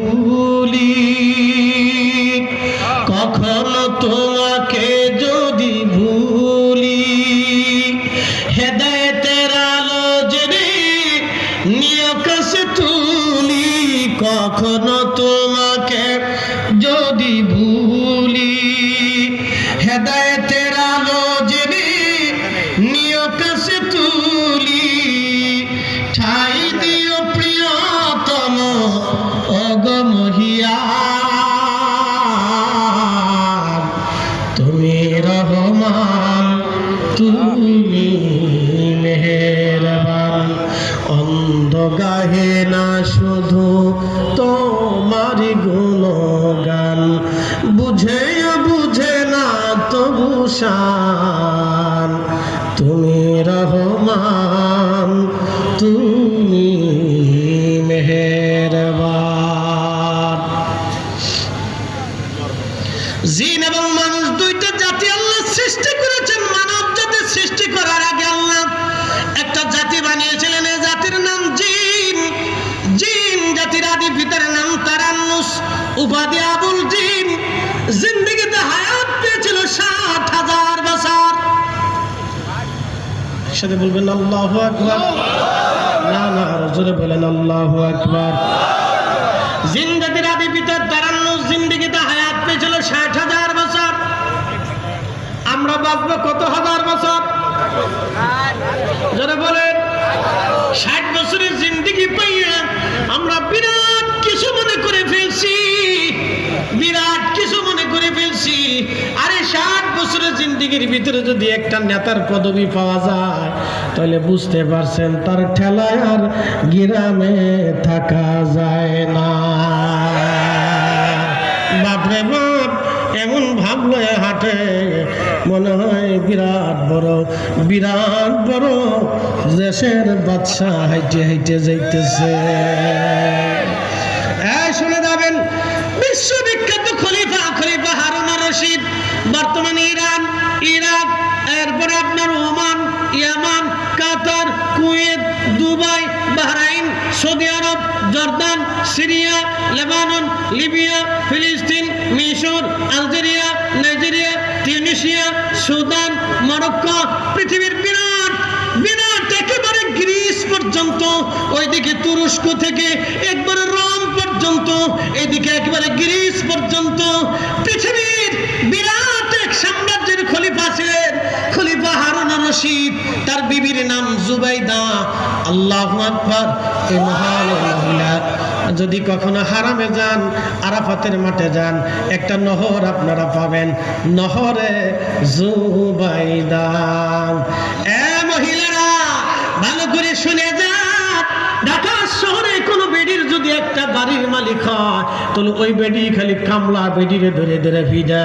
ভুলি। কখনো তোমাকে যদি ভুলি হেদায়েতের আলো জেনে নিয়কাশ তুলি। কখনো তোমাকে যদি বুঝে বুঝে না তবু শান। তুমি রহমান, তুমি মেহেরবান। জিন এবং মানুষ দুইটা জাতি আল্লাহ সৃষ্টি করেছেন, মানব জাতি সৃষ্টি করার আগে আল্লাহ একটা জাতি বানিয়েছিলেন এই জাতির নাম জিন। জিন জাতির আদি পিতার নাম তারান্নুস উপাধি আবুল সাথে বলবেন, আল্লাহ আকবার না না, আরও জোরে বলেন, আল্লাহ আকবার জিন্দাতির আদি পিতার তারান্ন জিন্দিগিতে হায়াত পেয়েছিল ষাট হাজার বছর। আমরা কত হাজার বছর? বলেন, ষাট বছরের জিন্দিগি পাইয়া আমরা বিরাট কিছু মনে করে ফেলছি। বিরাট কিছু মনে করে ফেলছি। আরে ষাট জিন্দিগির ভিতরে যদি একটা নেতার পদবি পাওয়া যায়, তাহলে বুঝতে পারছেন তার ঠেলায় আর গ্রামে থাকা যায় না। বাপরে বাপ, এমন ভাব লয়ে হাঁটে, মনে হয় বিরাট বড় বিরাট বড় দেশের বাদশা হাইটে হাইটে যাইতেছে। জর্দান, সিরিয়া, লেবানন, লিবিয়া, ফিলিস্তিন, মিশর, Algeria, Nigeria, Tunisia, Sudan, Morocco পৃথিবীর বিরাট বিরাট একেবারে গ্রিস পর্যন্ত। ওইদিকে তুরস্ক থেকে একবারে রোম পর্যন্ত এদিকে একেবারে গ্রিস পর্যন্ত পৃথিবীর বিরাট এক সাম্রাজ্যের খলিফা ছিলেন খলিফা হারুন রশিদ তার বিবির নাম জুবাইদা। আল্লাহ মহিলা যদি কখনো হারামে যান, আরাফাতের মাঠে যান, একটা নহর আপনারা পাবেন। নহরে জুবাইদা। এ মহিলারা, ভালো করে শুনে যান। ঢাকা শহরে কোনো বেডির যদি একটা বাড়ির মালিক হয়, তাহলে ওই বেডি খালি কামলা বেডিরে ধরে ধরে ভিজা।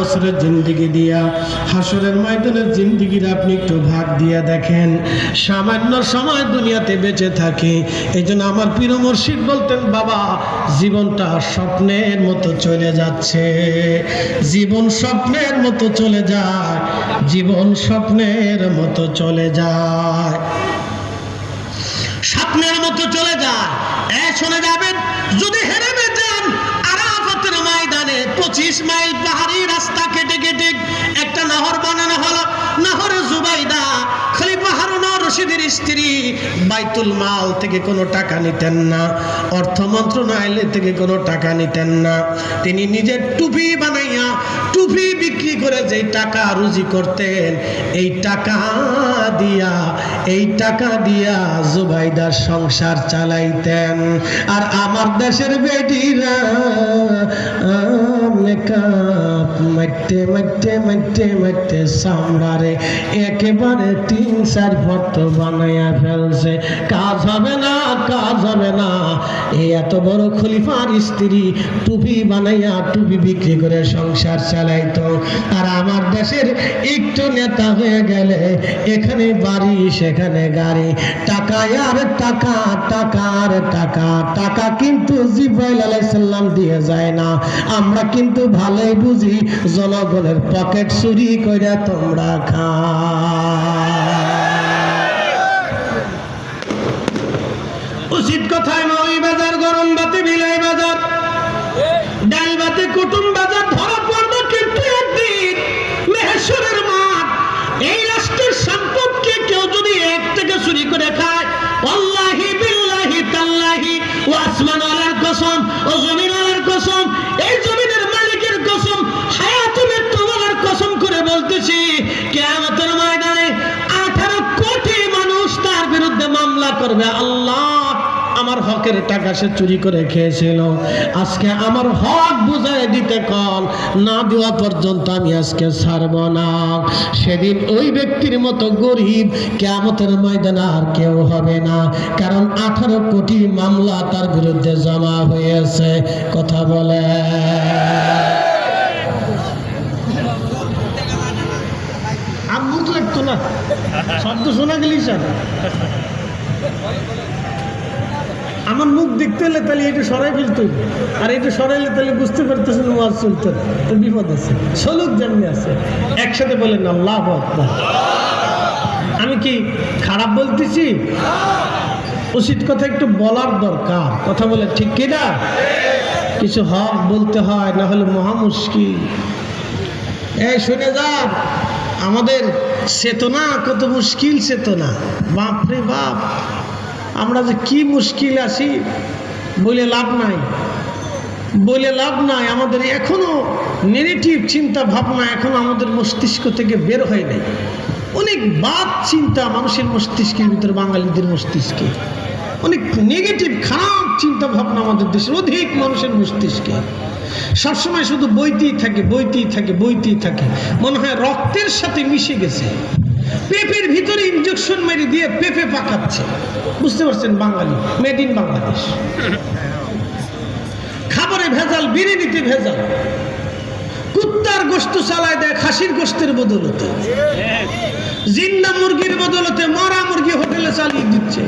বছরের জিন্দিগি দিয়া, হাসরের ময়দানের জিন্দিগির আপনি একটু ভাগ দিয়া দেখেন। সামান্য সময় দুনিয়াতে বেঁচে থাকে এই আমার প্রিয় মুর্শিদ বলতেন, বাবা, জীবনটা স্বপ্নের মতো চলে যাচ্ছে। জীবন স্বপ্নের মতো চলে যায়, জীবন স্বপ্নের মতো চলে যায়। স্বপ্নের মতো চলে যায়। এ, শুনে যাবেন? যদি হেরে যান ময়দানে পঁচিশ মাইল পাহাড়ি রাস্তা কেটে কেটে একটা নহর বানানো হলো। নহর জুবাইদা স্ত্রী, বাইতুল মাল থেকে কোনো টাকা নিতেন না, অর্থ মন্ত্রণালয় থেকে কোনো টাকা নিতেন না। তিনি নিজের টুপি বানাইয়া, টুপি বিক্রি করে যেই টাকা রুজি করতেন, এই টাকা দিয়া, এই টাকা দিয়া জুবাইদার সংসার চালাইতেন। আর আমার দেশের বেটিরা মেকআপ মারতে মারতে মারতে মারতে সামরারে একেবারে তিন চার ফট বানাইয়া ফেলছে। কাজ হবে না, কাজ হবে না। এই এত বড় খলিফার স্ত্রী টুপি বানাইয়া টুপি বিক্রি করে সংসার চালাইতো। আর আমার দেশের একটু নেতা হয়ে গেলে এখানে বাড়ি, সেখানে গাড়ি। টাকা আর টাকা যায় না। আমরা কিন্তু ভালোই বুঝি, জনগণের পকেট চুরি করে তোমরা খা উচিত কথায় নয় বাজার, গরম বাতে বিলাই বাজার। ডাল বাতে, কুটুম বাজার, ধরা পড়ল কিন্তু একদিন। মেহেশ্বরের মাঠ, এই রাষ্ট্রের সম্পদকে কেউ যদি এক থেকে চুরি করে খায় আল্লাহি বিল্লাহি তাল্লাহি, ও আসমান আলার কসম, ও আলার কসম, এই জমিনের মালিকের কসম হায়াতুমের তোমার কসম করে বলতেছি, কেয়ামতের ময়দানে আঠারো কোটি মানুষ তার বিরুদ্ধে মামলা করবে। আল্লাহ হকের টাকা সে চুরি করে খেয়েছিল। আজকে আমার হক বুঝাই দিতে কল, না দেওয়া পর্যন্ত আমি আজকে ছাড়ব না। সেদিন ওই ব্যক্তির মতো গরিব কেমতের ময়দানে আর কেউ হবে না। কারণ আঠারো কোটি মামলা তার বিরুদ্ধে জমা হয়েছে। কথা বলে। শব্দ শোনা গেলি স্যার। আমার মুখ দেখতে হলে তাহলে এটা সরাই ফেলতে আর এটা সরাইলে তাহলে বুঝতে পারতেছেন ওয়াজ চলতে না। তো বিপদ আছে। সলুক যেমনি আছে। একসাথে বলেন, আল্লাহ আকবার। আমি কি খারাপ বলতেছি? উচিত কথা একটু বলার দরকার। কথা বলে ঠিক কিনা কিছু হক বলতে হয়, না হলে মহা মুশকিল। এই, শুনে যান। আমাদের চেতনা কত মুশকিল চেতনা। বাপরে বাপ। আমরা যে কি মুশকিল আছি বলে লাভ নাই। বলে লাভ নাই, আমাদের এখনও নেগেটিভ চিন্তা ভাবনা এখনও আমাদের মস্তিষ্ক থেকে বের হয় নাই। অনেক বাদ চিন্তা মানুষের মস্তিষ্কের ভিতরে, বাঙালিদের মস্তিষ্কে। অনেক নেগেটিভ খারাপ চিন্তা ভাবনা আমাদের দেশের অধিক মানুষের মস্তিষ্কে। সবসময় শুধু বইতেই থাকে বইতেই থাকে বইতেই থাকে। মনে হয় রক্তের সাথে মিশে গেছে। পেঁপের ভিতরে ইঞ্জেকশন মেরে দিয়ে পেঁপে পাকাচ্ছে। বুঝতে পারছেন, বাঙালি। মেড ইন বাংলাদেশ খাবারে ভেজাল, বিরিয়ানিতে ভেজাল। কুত্তার গোস্ত চালায় দেয় খাসির গোস্তের বদলতে। জিন্দা মুরগির বদলতে মরা মুরগি হোটেলে চালিয়ে দিচ্ছে।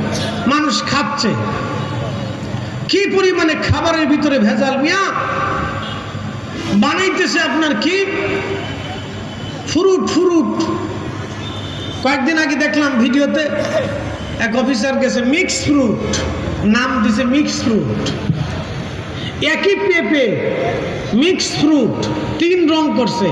মানুষ খাচ্ছে। কি পরিমাণে খাবারের ভিতরে ভেজাল মিয়া? বানাইতেছে আপনার কি ফ্রুট ফ্রুট কয়েকদিন আগে দেখলাম ভিডিওতে এক অফিসার গেছে মিক্স ফ্রুট নাম দিছে মিক্স ফ্রুট একই পেঁপে মিক্স ফ্রুট তিন রং করছে।